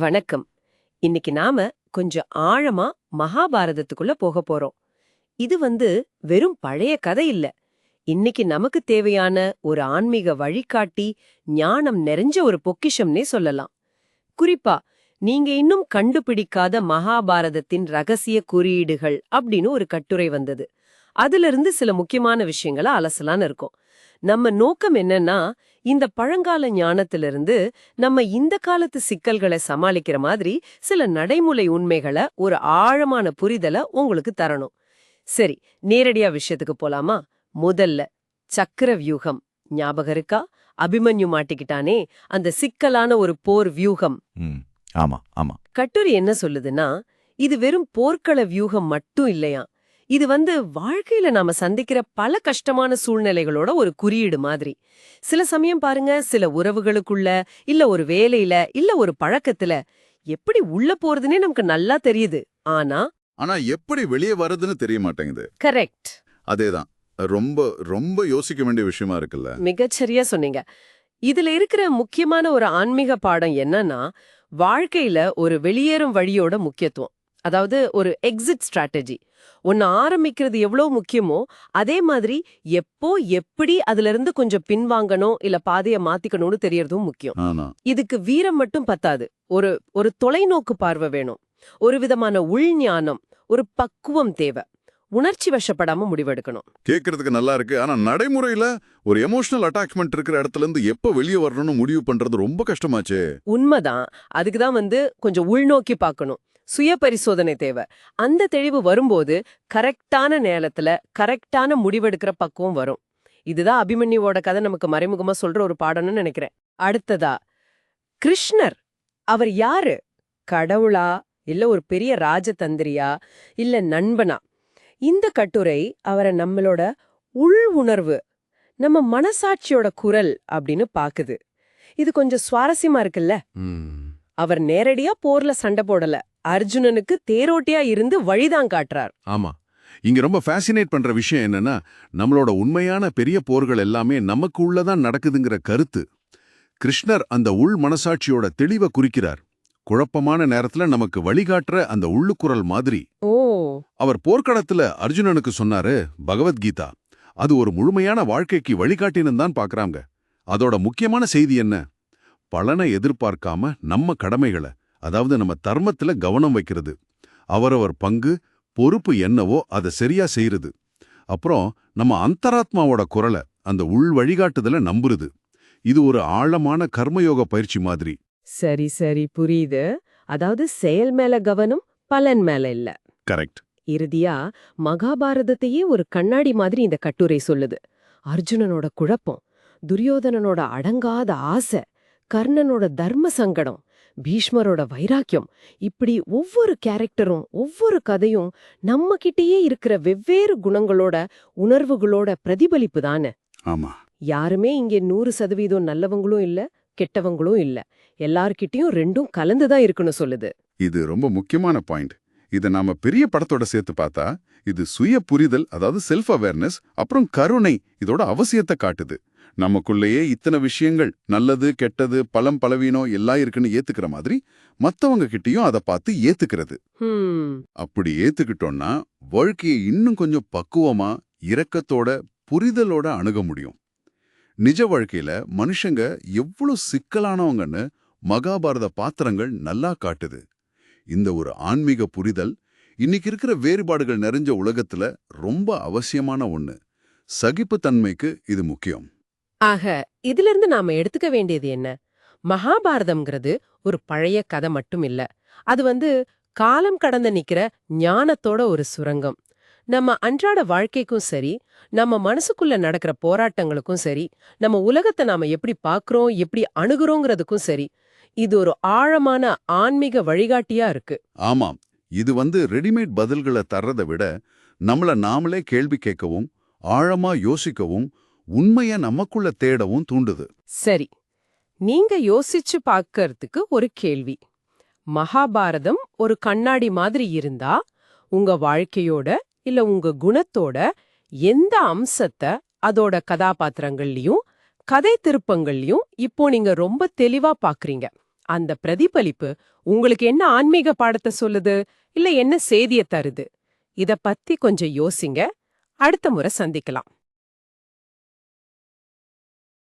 வணக்கம். இன்னைக்கு நாம கொஞ்சம் ஆழமா மகாபாரதத்துக்குள்ள போக போறோம். இது வந்து வெறும் பழைய கதை இல்ல. இன்னைக்கு நமக்கு தேவையான ஒரு ஆன்மீக வழிகாட்டி ஞானம் நிறைஞ்ச ஒரு பொக்கிஷம்னே சொல்லலாம். குறிப்பா நீங்க இன்னும் கண்டுபிடிக்காத மகாபாரதத்தின் ரகசிய குறியீடுகள் அப்படின்னு ஒரு கட்டுரை வந்தது. அதிலிருந்து சில முக்கியமான விஷயங்களை அலசலான்னு இருக்கோம். நம்ம நோக்கம் என்னன்னா இந்த பழங்கால ஞானத்திலிருந்து நம்ம இந்த காலத்து சிக்கல்களை சமாளிக்கிற மாதிரி சில நடைமுறை உண்மைகளை ஒரு ஆழமான புரிதலை உங்களுக்கு தரணும். சரி நேரடியா விஷயத்துக்கு போலாமா? முதல்ல சக்கர வியூகம் ஞாபகம் இருக்கா? அபிமன்யு மாட்டிக்கிட்டானே அந்த சிக்கலான ஒரு போர் வியூகம். ஆமா கட்டுரை என்ன சொல்லுதுன்னா இது வெறும் போர்க்கள வியூகம் மட்டும் இல்லையா இது வந்து வாழ்க்கையில நாம சந்திக்கிற பல கஷ்டமான சூழ்நிலைகளோட ஒரு குறியீடு மாதிரி. சில சமயம் பாருங்க சில உறவுகளுக்குள்ள இல்ல ஒரு வேலையில இல்ல ஒரு பழக்கத்துல எப்படி உள்ள போறதுனே நமக்கு நல்லா தெரியுது. ஆனா ஆனா எப்படி வெளியே வர்றதுன்னு தெரிய மாட்டேங்குது. கரெக்ட் அதேதான். ரொம்ப ரொம்ப யோசிக்க வேண்டிய விஷயமா இருக்குல்ல. மிகச்சரியா சொன்னீங்க. இதுல இருக்கிற முக்கியமான ஒரு ஆன்மீக பாடம் என்னன்னா வாழ்க்கையில ஒரு வெளியேறும் வழியோட முக்கியத்துவம். அதாவது ஒரு எக்ஸிட் ஸ்ட்ராட்டஜி ஒன்னு ஆரம்பிக்கிறது எவ்வளவு முக்கியமோ அதே மாதிரி எப்போ எப்படி அதுல இருந்து கொஞ்சம் பின்வாங்கணும் இல்ல பாதைய மாத்திக்கணும்னு தெரியறதும் முக்கியம். இதுக்கு வீரம் மட்டும் பத்தாது. ஒரு ஒரு தொலைநோக்கு பார்வை வேணும். ஒரு விதமான உள்ஞானம் ஒரு பக்குவம் தேவை. உணர்ச்சி வசப்படாம முடிவெடுக்கணும். கேக்குறதுக்கு நல்லா இருக்கு. ஆனா நடைமுறையில ஒரு எமோஷனல் அட்டாச்மெண்ட் இருக்கிற இடத்துல இருந்து எப்ப வெளியே வரணும்னு முடிவு பண்றது ரொம்ப கஷ்டமாச்சே. உண்மைதான். அதுக்கு தான் வந்து கொஞ்சம் உள்நோக்கி பார்க்கணும். சுய பரிசோதனை தேவை. அந்த தெளிவு வரும்போது கரெக்டான நேரத்துல கரெக்டான முடிவெடுக்கிற பக்குவம் வரும். இதுதான் அபிமன்யுவோட கதை. நமக்கு மறைமுகமா சொல்ற ஒரு பாடம்னு நினைக்கிறேன். அடுத்ததா கிருஷ்ணர் அவர் யாரு? கடவுளா? இல்ல ஒரு பெரிய ராஜதந்திரியா? இல்ல நண்பனா? இந்த கட்டுரை அவரை நம்மளோட உள் உணர்வு நம்ம மனசாட்சியோட குரல் அப்படின்னு பாக்குது. இது கொஞ்சம் சுவாரஸ்யமா இருக்குல்ல? அவர் நேரடியா போர்ல சண்டை போடல. அர்ஜுனனுக்கு தேரோட்டியா இருந்து வழிதான் காட்டுறார். ஆமா. இங்க ரொம்ப ஃபேசினேட் பண்ற விஷயம் என்னன்னா நம்மளோட உண்மையான பெரிய போர்கள் எல்லாமே நமக்கு உள்ளதான் நடக்குதுங்கிற கருத்து. கிருஷ்ணர் அந்த உள் மனசாட்சியோட தெளிவை குறிக்கிறார். குழப்பமான நேரத்துல நமக்கு வழிகாட்டுற அந்த உள்ளுக்குரல் மாதிரி. ஓ. அவர் போர்க்களத்துல அர்ஜுனனுக்கு சொன்னாரு பகவத்கீதா அது ஒரு முழுமையான வாழ்க்கைக்கு வழிகாட்டினு தான் பாக்குறாங்க. அதோட முக்கியமான செய்தி என்ன? பலனை எதிர்பார்க்காம நம்ம கடமைகளை அதாவது நம்ம தர்மத்துல கவனம் வைக்கிறது. அவரவர் பங்கு பொறுப்பு என்னவோ அதை சரியா செய்யறது அப்புறம் நம்ம அந்தராத்மாவோட குரலை அந்த உள் வழிகாட்டுதல நம்புறது. இது ஒரு ஆழமான கர்மயோக பயிற்சி மாதிரி. சரி சரி புரியுது. அதாவது செயல் மேல கவனம் பலன் மேல இல்ல. கரெக்ட். இறுதியா மகாபாரதத்தையே ஒரு கண்ணாடி மாதிரி இந்த கட்டுரை சொல்லுது. அர்ஜுனனோட குழப்பம் துரியோதனனோட அடங்காத ஆசை. கர்ணனோட தர்ம சங்கடம் பீஷ்மரோட வைராக்கியம் இப்படி ஒவ்வொரு கேரக்டரும் ஒவ்வொரு கதையும் நம்ம கிட்டயே இருக்கிற வெவ்வேறு குணங்களோட உணர்வுகளோட பிரதிபலிப்பு தானே. ஆமா. யாருமே இங்கே நூறு சதவீதம் நல்லவங்களும் இல்ல கெட்டவங்களும் இல்ல. எல்லார்கிட்டயும் ரெண்டும் கலந்துதான் இருக்குன்னு சொல்லுது. இது ரொம்ப முக்கியமான பாயிண்ட். இதை நாம பெரிய படத்தோட சேர்த்து பார்த்தா இது சுய புரிதல் அதாவது செல்ஃப் அவேர்னஸ் அப்புறம் கருணை இதோட அவசியத்தை காட்டுது. நமக்குள்ளேயே இத்தனை விஷயங்கள் நல்லது கெட்டது பலம் பலவீனம் எல்லாம் இருக்குன்னு ஏத்துக்கிற மாதிரி மத்தவங்க கிட்டயும் அதை பார்த்து ஏத்துக்கிறது. அப்படி ஏத்துக்கிட்டோம்னா வாழ்க்கையை இன்னும் கொஞ்சம் பக்குவமா இரக்கத்தோட புரிதலோட அணுக முடியும். நிஜ வாழ்க்கையில மனுஷங்க எவ்வளவு சிக்கலானவங்கன்னு மகாபாரத பாத்திரங்கள் நல்லா காட்டுது. இந்த ஒரு ஆன்மீக புரிதல் இன்னைக்கு இருக்கிற வேறுபாடுகள் நிறைஞ்ச உலகத்துல ரொம்ப அவசியமான ஒண்ணு. சகிப்புத்தன்மைக்கு இது முக்கியம். ஆக இதிலிருந்து நாம எடுத்துக்க வேண்டியது என்ன? மகாபாரதம்ங்கிறது ஒரு பழைய கதை மட்டும் இல்ல அது வந்து காலம் கடந்து நிக்கிற ஞானத்தோட ஒரு சுரங்கம். நம்ம அன்றாட வாழ்க்கைக்கும் சரி நம்ம மனசுக்குள்ள நடக்கிற போராட்டங்களுக்கும் சரி நம்ம உலகத்தை நாம எப்படி பாக்குறோம் எப்படி அணுகுறோங்கிறதுக்கும் சரி இது ஒரு ஆழமான ஆன்மீக வழிகாட்டியா இருக்கு. ஆமாம். இது வந்து ரெடிமேட் பதில்களை தர்றதை விட நம்மள நாமளே கேள்வி கேட்கவும் ஆழமா யோசிக்கவும் உண்மைய நமக்குள்ள தேடவும் தூண்டுது. சரி நீங்க யோசிச்சு பார்க்கறதுக்கு ஒரு கேள்வி. மகாபாரதம் ஒரு கண்ணாடி மாதிரி இருந்தா உங்க வாழ்க்கையோட இல்ல உங்க குணத்தோட எந்த அம்சத்தை அதோட கதாபாத்திரங்கள்லயும் கதை திருப்பங்கள்லயும் இப்போ நீங்க ரொம்ப தெளிவா பாக்குறீங்க அந்த பிரதிபலிப்பு உங்களுக்கு என்ன ஆன்மீக பாடத்தை சொல்லுது? இல்ல என்ன செய்திய தருது? இத பத்தி கொஞ்சம் யோசிங்க. அடுத்த முறை சந்திக்கலாம்.